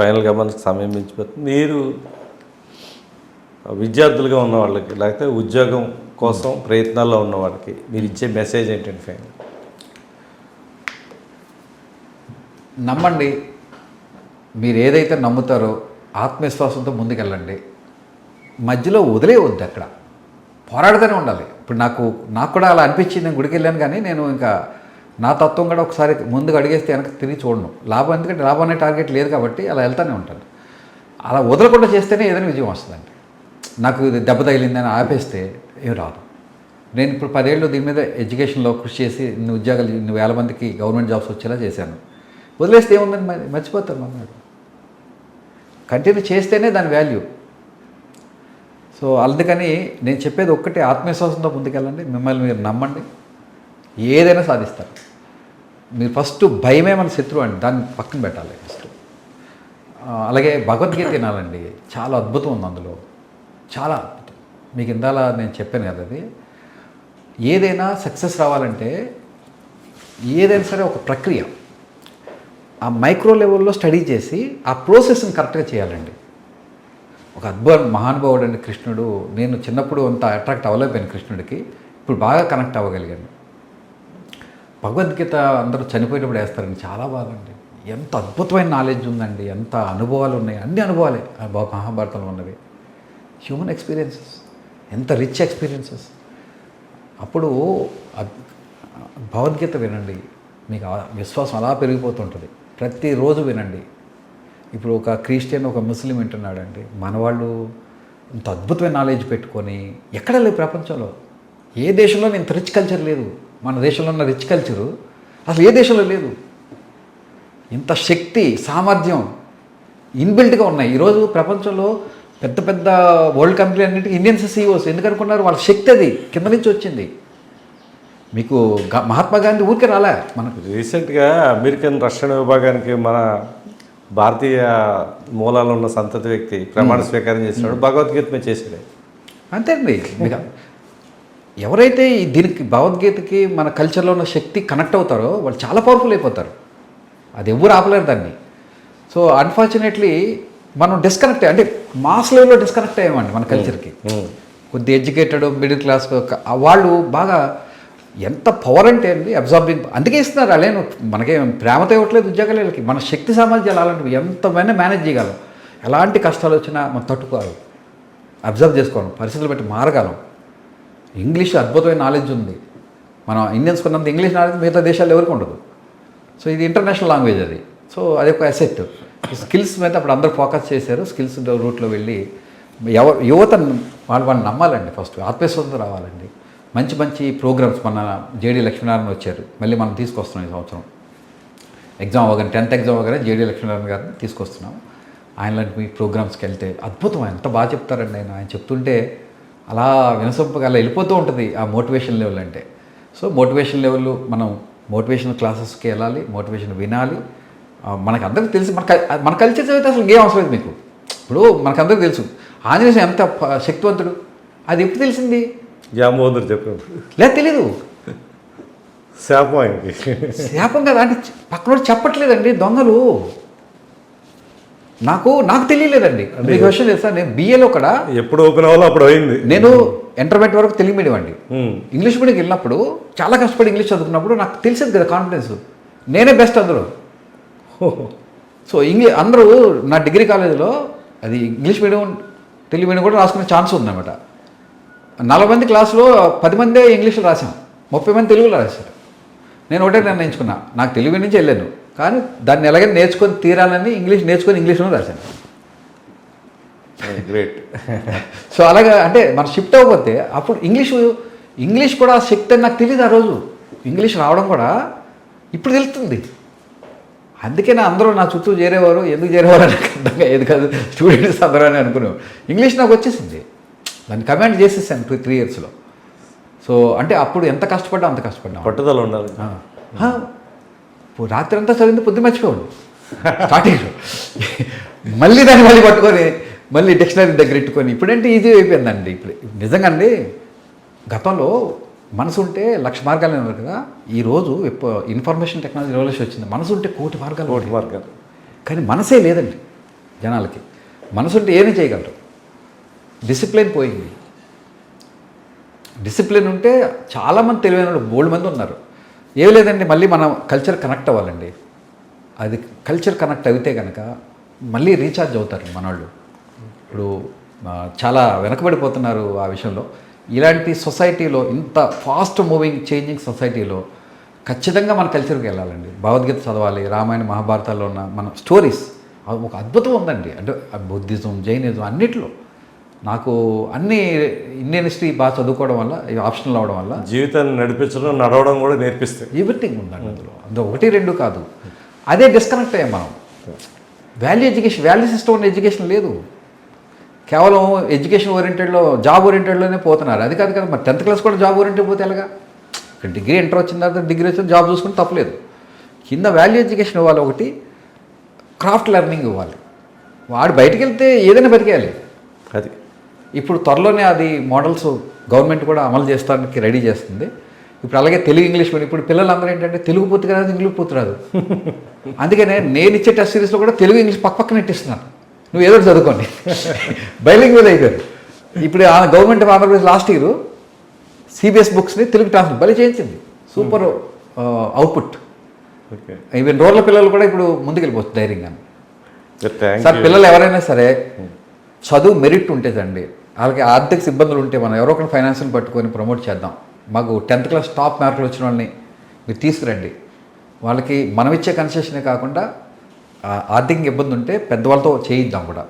ఫైనల్గా మనకు సమయం మించిపోతుంది. మీరు విద్యార్థులుగా ఉన్న వాళ్ళకి లేకపోతే ఉద్యోగం కోసం ప్రయత్నాల్లో ఉన్న వాళ్ళకి మీరు ఇచ్చే మెసేజ్ ఏంటంటే ఫైనల్? నమ్మండి. మీరు ఏదైతే నమ్ముతారో ఆత్మవిశ్వాసంతో ముందుకెళ్ళండి. మధ్యలో వదిలేయవద్దు అక్కడ. పోరాడుతూనే ఉండాలి. ఇప్పుడు నాకు నాకు కూడా అలా అనిపించింది నేను గుడికి వెళ్ళాను కానీ నేను ఇంకా నా తత్వం కూడా ఒకసారి ముందుకు అడిగేస్తే వెనక తిరిగి చూడను. లాభం ఎందుకంటే లాభం అనే టార్గెట్ లేదు కాబట్టి అలా వెళ్తూనే ఉంటాను. అలా వదలకుండా చేస్తేనే ఏదైనా విజయం వస్తుందండి. నాకు ఇది దెబ్బ తగిలిందని ఆపేస్తే ఏం రాదు. నేను ఇప్పుడు పదేళ్ళు దీని మీద ఎడ్యుకేషన్లో కృషి చేసి ఇన్ని ఉద్యోగాలు ఇన్ని వేల మందికి గవర్నమెంట్ జాబ్స్ వచ్చేలా చేశాను. వదిలేస్తే ఏముందని మరి మర్చిపోతారు అన్నాడు కంటిన్యూ చేస్తేనే దాని వాల్యూ సో అందుకని నేను చెప్పేది ఒక్కటే ఆత్మవిశ్వాసంతో ముందుకెళ్ళండి. మిమ్మల్ని మీరు నమ్మండి. ఏదైనా సాధిస్తారు. మీరు ఫస్ట్ భయమే మన శత్రువు అండి. దాన్ని పక్కన పెట్టాలి ఫస్ట్. అలాగే భగవద్గీత వినాలండి. చాలా అద్భుతం ఉంది అందులో. చాలా అద్భుతం. మీకు ఇందాల నేను చెప్పాను కదా అది. ఏదైనా సక్సెస్ రావాలంటే ఏదైనా సరే ఒక ప్రక్రియ. ఆ మైక్రో లెవెల్లో స్టడీ చేసి ఆ ప్రాసెస్ని కరెక్ట్గా చేయాలండి. ఒక అద్భుత మహానుభావుడు అండి కృష్ణుడు. నేను చిన్నప్పుడు అంత అట్రాక్ట్ అవ్వలేకపోయాను కృష్ణుడికి. ఇప్పుడు బాగా కనెక్ట్ అవ్వగలిగాను. భగవద్గీత అందరూ చనిపోయేటప్పుడు వేస్తారండి. చాలా బాగుంది. ఎంత అద్భుతమైన నాలెడ్జ్ ఉందండి. ఎంత అనుభవాలు ఉన్నాయి. అన్ని అనుభవాలే మహాభారతంలో ఉన్నవి. హ్యూమన్ ఎక్స్పీరియన్సెస్ ఎంత రిచ్ ఎక్స్పీరియన్సెస్ అప్పుడు భగవద్గీత వినండి. మీకు ఆ విశ్వాసం అలా పెరిగిపోతుంటుంది. ప్రతిరోజు వినండి. ఇప్పుడు ఒక క్రిస్టియన్ ఒక ముస్లిం వింటున్నాడండి. మన వాళ్ళు ఇంత అద్భుతమైన నాలెడ్జ్ పెట్టుకొని ఎక్కడ లేదు ప్రపంచంలో. ఏ దేశంలో ఇంత రిచ్ కల్చర్ లేదు. మన దేశంలో ఉన్న రిచ్ కల్చరు అసలు ఏ దేశంలో లేదు. ఇంత శక్తి సామర్థ్యం ఇన్బిల్ట్గా ఉన్నాయి. ఈరోజు ప్రపంచంలో పెద్ద పెద్ద వరల్డ్ కంపెనీ అన్నింటికి ఇండియన్స్ సీఈఓస్ ఎందుకనుకున్నారు? వాళ్ళ శక్తి అది. కింద నుంచి వచ్చింది. మీకు మహాత్మా గాంధీ ఊరికే రాలే మనకు. రీసెంట్గా అమెరికన్ రక్షణ విభాగానికి మన భారతీయ మూలాలు ఉన్న సంతతి వ్యక్తి ప్రమాణ స్వీకారం చేసినాడు. భగవద్గీత మీద చేసాడు అంతే అండి మీకు ఎవరైతే ఈ దీనికి భగవద్గీతకి మన కల్చర్లో ఉన్న శక్తి కనెక్ట్ అవుతారో వాళ్ళు చాలా పవర్ఫుల్ అయిపోతారు. అది ఎవరు ఆపలేరు దాన్ని. సో అన్ఫార్చునేట్లీ మనం డిస్కనెక్ట్ అంటే మాస్ లెవెల్లో డిస్కనెక్ట్ అయ్యామండి మన కల్చర్కి కొద్ది ఎడ్యుకేటెడ్ మిడిల్ క్లాస్ వాళ్ళు బాగా ఎంత పవర్ అంటే అండి అబ్జార్బింగ్ అందుకే ఇస్తున్నారు. అలానే మనకేం ప్రేమతో ఇవ్వట్లేదు ఉద్యోగాలు వీళ్ళకి మన శక్తి సామర్థ్యాలు అలాంటివి ఎంతమైనా మేనేజ్ చేయగలం. ఎలాంటి కష్టాలు వచ్చినా మనం తట్టుకోవాలి. అబ్జర్వ్ చేసుకోవాలి. పరిస్థితులు బట్టి మారగలం. ఇంగ్లీష్ అద్భుతమైన నాలెడ్జ్ ఉంది. మనం ఇండియన్స్ కొన్నంత ఇంగ్లీష్ నాలెడ్జ్ మిగతా దేశాల్లో ఎవరికి ఉండదు. సో ఇది ఇంటర్నేషనల్ లాంగ్వేజ్ అది. సో అది ఒక అసెట్ స్కిల్స్ మీద అప్పుడు అందరూ ఫోకస్ చేశారు. స్కిల్స్ రూట్లో వెళ్ళి ఎవ యువత వాళ్ళు వాళ్ళు నమ్మాలండి ఫస్ట్ ఆత్మవిశ్వాసంతో రావాలండి. మంచి మంచి ప్రోగ్రామ్స్ మన జేడీ లక్ష్మీనారాయణ వచ్చారు. మళ్ళీ మనం తీసుకొస్తున్నాం ఈ సంవత్సరం. ఎగ్జామ్ అవ్వగానే టెన్త్ ఎగ్జామ్ అవ్వగానే జేడీ లక్ష్మీనారాయణ గారిని తీసుకొస్తున్నాం. ఆయన లాంటి మీ ప్రోగ్రామ్స్కి వెళ్తే అద్భుతం. ఎంత బాగా చెప్తారండి ఆయన. ఆయన చెప్తుంటే అలా వినసొంపగా అలా వెళ్ళిపోతూ ఉంటుంది ఆ మోటివేషన్ లెవెల్ అంటే. సో మోటివేషన్ లెవెల్ మనం మోటివేషన్ క్లాసెస్కి వెళ్ళాలి మోటివేషన్ వినాలి. మనకు అందరికీ తెలిసి మన మన కల్చర్ చదివితే అసలు ఏం అవసరం లేదు మీకు. ఇప్పుడు మనకందరికీ తెలుసు. ఆంజనేయ ఎంత శక్తివంతుడు. అది ఎప్పుడు తెలిసింది? జాంబోదర్ చెప్పాడు లేదు తెలీదు. శాపం శాపం కదా అంటే పక్కన చెప్పట్లేదండి దొంగలు. నాకు నాకు తెలియలేదండి. మీకు విషయం తెలుసా? నేను బిఏలో కూడా ఎప్పుడు ఓపెన్ అవ్వాలో అప్పుడు అయింది. నేను ఇంటర్మీడియట్ వరకు తెలుగు మీడియం అండి. ఇంగ్లీష్ మీడియంకి వెళ్ళినప్పుడు చాలా కష్టపడి ఇంగ్లీష్ చదువుకున్నప్పుడు నాకు తెలిసేది కదా కాన్ఫిడెన్స్ నేనే బెస్ట్ అందరూ. సో ఇంగ్లీష్ అందరూ నా డిగ్రీ కాలేజీలో అది ఇంగ్లీష్ మీడియం తెలుగు మీడియం కూడా రాసుకునే ఛాన్స్ ఉందన్నమాట. నలభై మంది క్లాసులో పది మందే ఇంగ్లీష్లో రాసాం ముప్పై మంది తెలుగులో రాశారు. నేను ఒకటే నిర్ణయించుకున్నా. నాకు తెలుగు నుంచి వెళ్ళాను. కానీ దాన్ని ఎలాగైనా నేర్చుకొని తీరాలని ఇంగ్లీష్ నేర్చుకొని ఇంగ్లీష్లో రాశాను. గ్రేట్ సో అలాగా అంటే మనం షిఫ్ట్ అవ్వకపోతే అప్పుడు ఇంగ్లీషు ఇంగ్లీష్ కూడా శక్తి అని నాకు తెలియదు ఆ రోజు. ఇంగ్లీష్ రావడం కూడా ఇప్పుడు తెలుస్తుంది. అందుకే నా అందరూ నా చుట్టూ చేరేవారు ఎందుకు చేరేవారు అని నాకు అర్థం కాదు. కాదు స్టూడెంట్స్ అందరూ అని అనుకునేవారు. ఇంగ్లీష్ నాకు వచ్చేసింది. దాన్ని కమాండ్ చేసేసాను టూ త్రీ ఇయర్స్లో సో అంటే అప్పుడు ఎంత కష్టపడ్డా అంత కష్టపడ్డా. పట్టుదల ఉండాలి. రాత్రి అంతా చదివింది పొద్దు మర్చిపోయాడు స్టార్టింగ్లో మళ్ళీ దాన్ని మళ్ళీ పట్టుకొని మళ్ళీ డిక్షనరీ దగ్గర పెట్టుకొని ఇప్పుడంటే ఈజీ అయిపోయిందండి. ఇప్పుడు నిజంగా అండి గతంలో మనసు ఉంటే లక్ష మార్గాలు ఉన్నారు కదా. ఈరోజు ఇన్ఫర్మేషన్ టెక్నాలజీ రెవల్యూషన్ వచ్చింది. మనసు ఉంటే కోటి మార్గాలు కోటి. మార్గాలు. కానీ మనసే లేదండి జనాలకి. మనసు ఉంటే ఏమీ చేయగలరు? డిసిప్లిన్ పోయింది. డిసిప్లిన్ ఉంటే చాలామంది తెలివైన వాళ్ళు బోల్డ్ మంది ఉన్నారు. ఏం లేదండి మళ్ళీ మనం కల్చర్ కనెక్ట్ అవ్వాలండి. అది కల్చర్ కనెక్ట్ అయితే కనుక మళ్ళీ రీఛార్జ్ అవుతారు మనవాళ్ళు ఇప్పుడు చాలా వెనకబడిపోతున్నారు ఆ విషయంలో. ఇలాంటి సొసైటీలో ఇంత ఫాస్ట్ మూవింగ్ చేంజింగ్ సొసైటీలో ఖచ్చితంగా మన కల్చర్కి వెళ్ళాలండి. భగవద్గీత చదవాలి రామాయణ మహాభారతాల్లో ఉన్న మన స్టోరీస్ ఒక అద్భుతం ఉందండి. అంటే బుద్ధిజం జైనిజం అన్నిట్లో నాకు అన్ని ఇండియన్ హిస్టరీ బాగా చదువుకోవడం వల్ల ఆప్షనల్ అవడం వల్ల జీవితాన్ని నడిపించడం నడవడం కూడా నేర్పిస్తాయి ఎవ్రీథింగ్ ఉందండి అందులో. అందులో ఒకటి రెండు కాదు. అదే డిస్కనెక్ట్ అయ్యాం మనం. వాల్యూ ఎడ్యుకేషన్ వాల్యూ సిస్టమ్ ఉన్న ఎడ్యుకేషన్ లేదు. కేవలం ఎడ్యుకేషన్ ఓరియంటెడ్లో జాబ్ ఓరియంటెడ్లోనే పోతున్నారు. అది కాదు కదా మరి టెన్త్ క్లాస్ కూడా జాబ్ ఓరియంటెడ్ పోతే ఎలాగా? డిగ్రీ ఎంటర్ వచ్చిన తర్వాత డిగ్రీ వచ్చిన జాబ్ చూసుకుంటే తప్పలేదు. కింద వాల్యూ ఎడ్యుకేషన్ ఇవ్వాలి ఒకటి క్రాఫ్ట్ లెర్నింగ్ ఇవ్వాలి. వాడు బయటికి వెళ్తే ఏదైనా బతికేయాలి. అది. ఇప్పుడు త్వరలోనే అది మోడల్స్ గవర్నమెంట్ కూడా అమలు చేస్తానికి రెడీ చేస్తుంది. ఇప్పుడు అలాగే తెలుగు ఇంగ్లీష్ మీడియం ఇప్పుడు పిల్లలందరూ ఏంటంటే తెలుగు పూర్తి రాదు ఇంగ్లీష్ పూర్తి రాదు. అందుకనే నేను ఇచ్చే టెస్ట్ సిరీస్లో కూడా తెలుగు ఇంగ్లీష్ పక్క పక్కన ఇట్టిస్తున్నాను నువ్వు ఏదో చదువుకోండి. బైలింగ్ మీద అయిపోయారు. ఇప్పుడు ఆ government of Andhra Pradesh last year CBS బుక్స్ని Telugu translate బలి చేయించింది. సూపర్ అవుట్పుట్ ఈవెన్ రోడ్ల పిల్లలు కూడా ఇప్పుడు ముందుకెళ్ళిపోవచ్చు ధైర్యంగా సార్ పిల్లలు ఎవరైనా సరే చదువు మెరిట్ ఉంటేదండి వాళ్ళకి ఆర్థిక ఇబ్బందులు ఉంటే మనం ఎవరో ఒకరు ఫైనాన్షియల్ పట్టుకొని ప్రమోట్ చేద్దాం. మాకు టెన్త్ క్లాస్ టాప్ మార్కులు వచ్చిన వాళ్ళని మీరు తీసుకురండి. వాళ్ళకి మనం ఇచ్చే కన్సెషనే కాకుండా ఆర్థిక ఇబ్బంది ఉంటే పెద్దవాళ్ళతో చేయిద్దాం కూడా.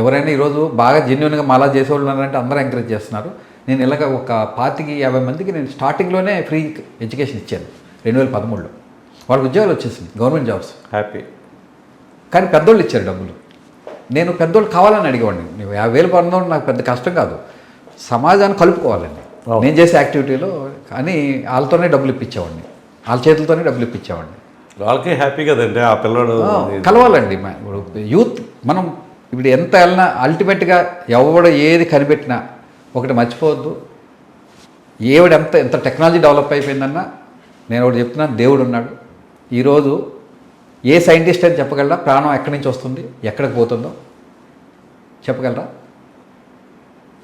ఎవరైనా ఈరోజు బాగా జెన్యున్గా మాలా చేసేవాళ్ళు ఉన్నారంటే అందరూ ఎంకరేజ్ చేస్తున్నారు. నేను ఇలాగ ఒక పాతికి యాభై మందికి నేను స్టార్టింగ్లోనే ఫ్రీ ఎడ్యుకేషన్ ఇచ్చాను రెండు వేల పదమూడులో. వాళ్ళకి ఉద్యోగాలు వచ్చేసింది గవర్నమెంట్ జాబ్స్ హ్యాపీ కానీ పెద్దోళ్ళు ఇచ్చారు డబ్బులు. నేను పెద్దోళ్ళు కావాలని అడిగేవాడిని. నువ్వు యాభై వేలు పొందడం నాకు పెద్ద కష్టం కాదు. సమాజాన్ని కలుపుకోవాలండి. నేను చేసే యాక్టివిటీలో కానీ వాళ్ళతోనే డబ్బులు ఇప్పించేవాడిని. వాళ్ళ చేతులతోనే డబ్బులు ఇప్పించేవాడిని. వాళ్ళకి హ్యాపీ కదండి ఆ పిల్లడు. కలవాలండి. ఇప్పుడు యూత్ మనం ఇప్పుడు ఎంత వెళ్ళినా అల్టిమేట్గా ఎవడ ఏది కనిపెట్టినా ఒకటి మర్చిపోవద్దు. ఏవిడ ఎంత ఎంత టెక్నాలజీ డెవలప్ అయిపోయిందన్నా నేను ఒకటి చెప్తున్నాను దేవుడు ఉన్నాడు ఈరోజు ఏ సైంటిస్ట్ అని చెప్పగలరా? ప్రాణం ఎక్కడి నుంచి వస్తుంది? ఎక్కడికి పోతుందో? చెప్పగలరా?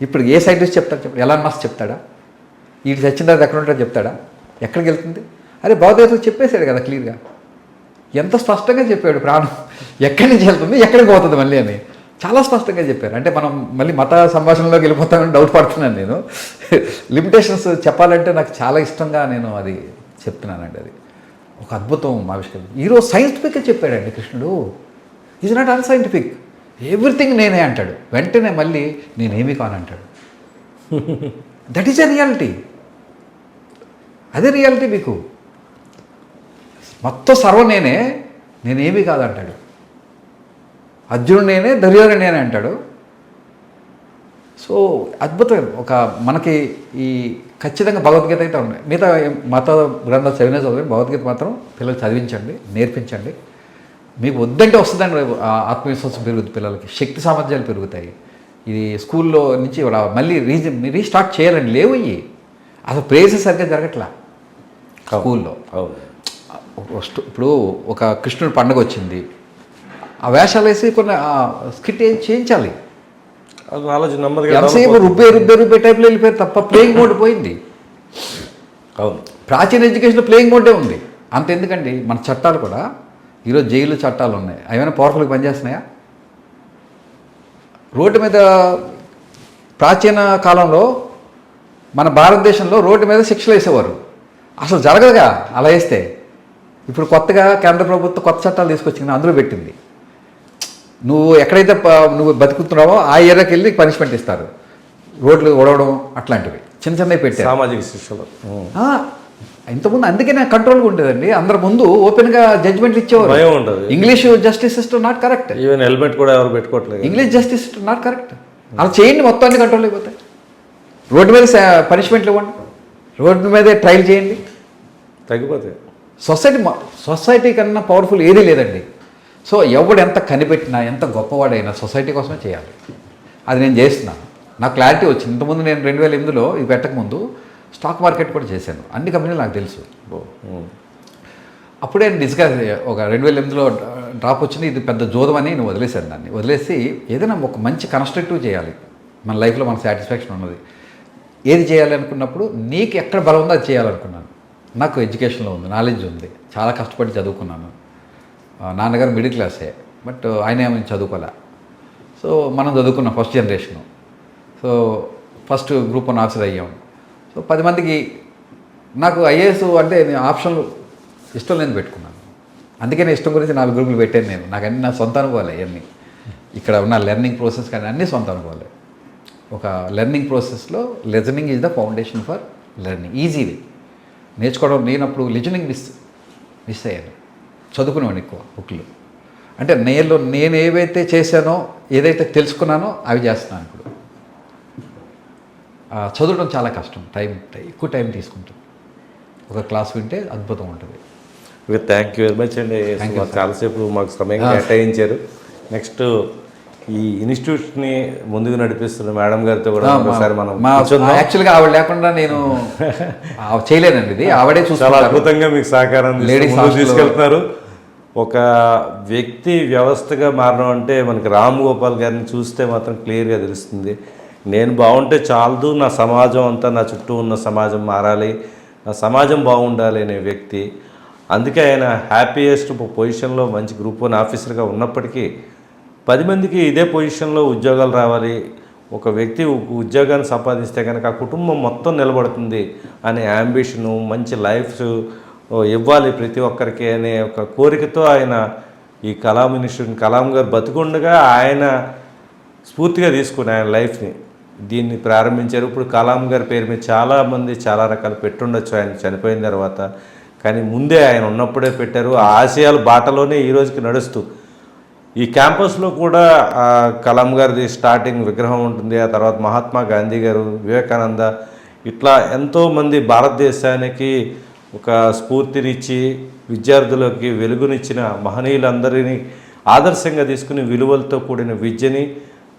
ఇప్పుడు ఏ సైంటిస్ట్ చెప్తాడు చెప్పండి ఎలా మస్త్ చెప్తాడా? వీటి చచ్చిన తర్వాత ఎక్కడ ఉంటాడో చెప్తాడా? ఎక్కడికి వెళ్తుంది? అరే భౌతికతో చెప్పేశాడు కదా క్లియర్గా. ఎంత స్పష్టంగా చెప్పాడు ప్రాణం? ఎక్కడి నుంచి వెళ్తుంది? ఎక్కడికి పోతుంది మళ్ళీ అని. చాలా స్పష్టంగా చెప్పారు. అంటే మనం మళ్ళీ మత సంభాషణలోకి వెళ్ళిపోతామని డౌట్ పడుతున్నాను నేను. లిమిటేషన్స్ చెప్పాలంటే నాకు చాలా ఇష్టంగా నేను అది చెప్తున్నానండి అది. ఒక అద్భుతం ఆవిష్కరణ. ఈరోజు సైంటిఫిక్గా చెప్పాడండి కృష్ణుడు. ఈజ్ నాట్ అన్సైంటిఫిక్ ఎవ్రీథింగ్ నేనే అంటాడు. వెంటనే మళ్ళీ నేనేమి కానంటాడు. దట్ ఈస్ ఎ రియాలిటీ అదే రియాలిటీ మీకు. మొత్తం సర్వం నేనే నేనేమీ కాదంటాడు. అర్జునుడు నేనే దుర్యోధనుడు నేనే అంటాడు. సో అద్భుతం. ఒక మనకి ఈ ఖచ్చితంగా భగవద్గీత అయితే ఉన్నాయి. మిగతా మత గ్రంథాలు చదివిన చదివి భగవద్గీత మాత్రం పిల్లలు చదివించండి నేర్పించండి. మీకు వద్దంటే వస్తుందండి ఆ ఆత్మవిశ్వాసం పెరుగుతుంది పిల్లలకి. శక్తి సామర్థ్యాలు పెరుగుతాయి. ఇది స్కూల్లో నుంచి మళ్ళీ రీజన్ రీస్టార్ట్ చేయాలండి. లేవు ఇవి. అసలు ప్రేసెస్ సరిగ్గా జరగట్లా స్కూల్లో. ఇప్పుడు ఒక కృష్ణుడి పండుగ వచ్చింది. ఆ వేషాలు వేసి కొన్ని స్కిట్ చేయించాలి? ఆలోచన నెమ్మదిగా ఎంతసేపు రుబ్బే రుబ్బే రుబ్బే టైప్లో వెళ్ళిపోయారు తప్ప ప్లేయింగ్ మోడ్ పోయింది. అవును. ప్రాచీన ఎడ్యుకేషన్లో ప్లేయింగ్ మోడే ఉంది. అంత ఎందుకండి? మన చట్టాలు కూడా ఈరోజు జైలు చట్టాలు ఉన్నాయి. ఏమైనా పవర్ఫుల్గా పనిచేస్తున్నాయా? రోడ్డు మీద ప్రాచీన కాలంలో మన భారతదేశంలో రోడ్డు మీద శిక్షలు వేసేవారు. అసలు జరగదుగా అలా వేస్తే? ఇప్పుడు కొత్తగా కేంద్ర ప్రభుత్వం కొత్త చట్టాలు తీసుకొచ్చింది అందులో పెట్టింది. నువ్వు ఎక్కడైతే నువ్వు బతుకుతున్నావో ఆ ఏరియాకి వెళ్ళి పనిష్మెంట్ ఇస్తారు. రోడ్లు ఒడవడం అట్లాంటివి. చిన్న చిన్నవి పెట్టారు. సామాజిక శిక్షలు. ఇంతకుముందు అందుకే నాకు కంట్రోల్గా ఉండేదండి. అందరి ముందు ఓపెన్గా జడ్జ్మెంట్లు ఇచ్చేవారు. భయం ఉండదు. English justice system not correct even helmet కూడా ఎవరు పెట్టుకోవట్లేదు. English justice system not correct అలా చేయండి మొత్తాన్ని కంట్రోల్ అయిపోతాయి. రోడ్డు మీద పనిష్మెంట్లు ఇవ్వండి. రోడ్డు మీదే ట్రయల్ చేయండి. తగ్గిపోతాయి. సొసైటీ సొసైటీ కన్నా పవర్ఫుల్ ఏదీ లేదండి. సో ఎవడు ఎంత కనిపెట్టినా ఎంత గొప్పవాడైనా సొసైటీ కోసమే చేయాలి. అది నేను చేస్తున్నాను నాకు క్లారిటీ వచ్చింది. ఇంతకుముందు నేను రెండు వేల ఎనిమిదిలో ఇది పెట్టకముందు స్టాక్ మార్కెట్ కూడా చేశాను. అన్ని కంపెనీలు నాకు తెలుసు. అప్పుడే నేను డిస్కస్ ఒక రెండు వేల ఎనిమిదిలో డ్రాప్ వచ్చింది. ఇది పెద్ద జోదం అని నేను వదిలేశాను దాన్ని. వదిలేసి ఏదైనా ఒక మంచి కన్స్ట్రక్టివ్ చేయాలి. మన లైఫ్లో మనకు సాటిస్ఫాక్షన్ ఉన్నది. ఏది చేయాలి అనుకున్నప్పుడు నీకు ఎక్కడ బలం ఉందో అది చేయాలనుకున్నాను. నాకు ఎడ్యుకేషన్లో ఉంది నాలెడ్జ్ ఉంది. చాలా కష్టపడి చదువుకున్నాను. నాన్నగారు మిడిల్ క్లాసే బట్ ఆయన ఏమైనా చదువుకోలే. సో మనం చదువుకున్నాం first generation. So first group one officer అయ్యాం. సో పది మందికి నాకు ఐఏఎస్ అంటే నేను ఆప్షన్లు ఇష్టం లేని పెట్టుకున్నాను. అందుకే నేను ఇష్టం గురించి నాలుగు గ్రూపులు పెట్టాను నేను. నాకు అన్ని నా సొంత అనుభవాలే అవన్నీ ఇక్కడ ఉన్న లెర్నింగ్ ప్రాసెస్ కానీ అన్నీ సొంత అనుభవాలే. ఒక లెర్నింగ్ ప్రాసెస్లో listening is the foundation for learning ఈజీది నేర్చుకోవడం నేనప్పుడు లిజనింగ్ మిస్ మిస్ అయ్యాను. చదువుకునేవాడిని ఎక్కువ బుక్లు. అంటే నేను నేను ఏవైతే చేశానో ఏదైతే తెలుసుకున్నానో అవి చేస్తున్నాను ఇప్పుడు. చదవడం చాలా కష్టం. టైం ఎక్కువ టైం తీసుకుంటుంది ఒక క్లాస్ వింటే అద్భుతం ఉంటుంది. థ్యాంక్ యూ వెరీ మచ్ అండి. చాలాసేపు మాకు సమయం కేటాయించారు. నెక్స్ట్ ఈ ఇన్స్టిట్యూట్ని ముందుకు నడిపిస్తున్న మేడం గారితో కూడా ఒకసారి మనం. యాక్చువల్గా ఆవిడ లేకుండా నేను చేయలేనండి ఇది. ఆవిడే చాలా చూసుకుంటారు. అద్భుతంగా మీకు సహకారం అందిస్తూ Ladies ముందుకు hostel లో- తీసుకెళ్తున్నారు. ఒక వ్యక్తి వ్యవస్థగా మారడం అంటే మనకి రామ్ గోపాల్ గారిని చూస్తే మాత్రం క్లియర్గా తెలుస్తుంది. నేను బాగుంటే చాలదు నా సమాజం అంతా నా చుట్టూ ఉన్న సమాజం మారాలి నా సమాజం బాగుండాలి అనే వ్యక్తి. అందుకే ఆయన హ్యాపీయెస్ట్ పొజిషన్లో మంచి గ్రూప్ వన్ ఆఫీసర్గా ఉన్నప్పటికీ పది మందికి ఇదే పొజిషన్లో ఉద్యోగాలు రావాలి. ఒక వ్యక్తి ఉద్యోగాన్ని సంపాదిస్తే కనుక ఆ కుటుంబం మొత్తం నిలబడుతుంది అనే అంబిషను మంచి లైఫ్ ఇవ్వాలి ప్రతి ఒక్కరికి అనే ఒక కోరికతో ఆయన ఈ కలాం ఇన్స్టిట్యూట్ కలాం గారు బతుకుండగా ఆయన స్ఫూర్తిగా తీసుకుని ఆయన లైఫ్ని దీన్ని ప్రారంభించారు. ఇప్పుడు కలాం గారి పేరు మీద చాలామంది చాలా రకాలు పెట్టుండొచ్చు. ఆయన చనిపోయిన తర్వాత కానీ ముందే ఆయన ఉన్నప్పుడే పెట్టారు. ఆ ఆశయాలు బాటలోనే ఈ రోజుకి నడుస్తూ ఈ క్యాంపస్లో కూడా కలాం గారిది స్టార్టింగ్ విగ్రహం ఉంటుంది. ఆ తర్వాత మహాత్మా గాంధీ గారు వివేకానంద ఇట్లా ఎంతోమంది భారతదేశానికి ఒక స్ఫూర్తినిచ్చి విద్యార్థులకి వెలుగునిచ్చిన మహనీయులందరినీ ఆదర్శంగా తీసుకుని విలువలతో కూడిన విద్యని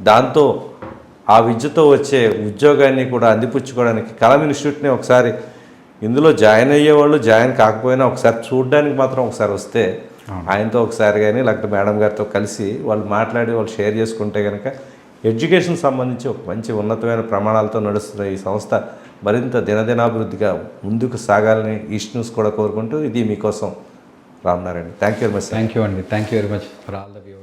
దాంతో ఆ విద్యతో వచ్చే ఉద్యోగాన్ని కూడా అందిపుచ్చుకోవడానికి కలం ఇన్స్టిట్యూట్ని ఒకసారి ఇందులో జాయిన్ అయ్యేవాళ్ళు జాయిన్ కాకపోయినా ఒకసారి చూడడానికి మాత్రం ఒకసారి వస్తే ఆయనతో ఒకసారి కానీ లేకపోతే మేడం గారితో కలిసి వాళ్ళు మాట్లాడి వాళ్ళు షేర్ చేసుకుంటే కనుక ఎడ్యుకేషన్ సంబంధించి ఒక మంచి ఉన్నతమైన ప్రమాణాలతో నడుస్తున్న ఈ సంస్థ మరింత దినదినాభివృద్ధిగా ముందుకు సాగాలని ఈస్ట్ న్యూస్ కూడా కోరుకుంటూ ఇది మీకోసం Ramnarayan thank you very much thank you అండి thank you very much for all the view